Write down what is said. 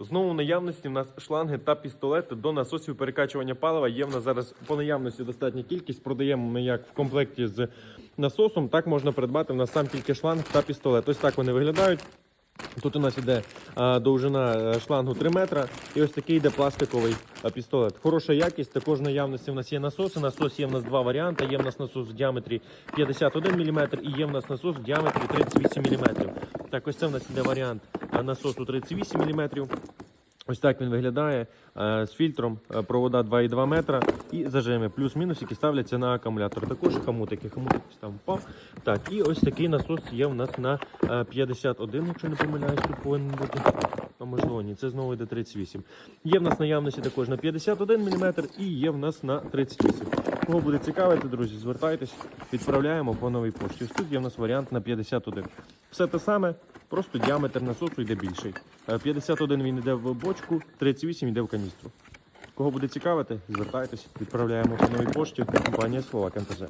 Знову наявності в нас шланги та пістолети до насосів перекачування палива. Є в нас зараз по наявності достатня кількість. Продаємо ми як в комплекті з насосом, так можна придбати. В нас сам тільки шланг та пістолет. Ось так вони виглядають. Тут у нас іде а, довжина е, шлангу 3 метра, і ось такий йде пластиковий а, пістолет. Хороша якість. Також наявності в нас є насоси. Насос є в нас два варіанти. Є в нас насос в діаметрі 51 мм і є в нас насос в діаметрі 38 мм. Так, ось це в нас іде варіант насосу 38 мм. Ось так він виглядає е, з фільтром, е, провода 2,2 метра і зажими, плюс-мінус, які ставляться на акумулятор. Також хамутики, хамутик ось там впав. Так, і ось такий насос є в нас на е, 51, якщо не помиляюсь, тут повинен бути. А можливо, ні, це знову йде 38. Є в нас наявності також на 51 мм і є в нас на 38. Кого буде цікавити, друзі, звертайтесь, відправляємо по новій пошті. Ось тут є в нас варіант на 51. Все те саме, просто діаметр насосу йде більший. Е, 51 він йде в бочку, 38 йде в каністру. Кого буде цікавити, звертайтесь, відправляємо по новій пошті. Компанія Словак МТЗ.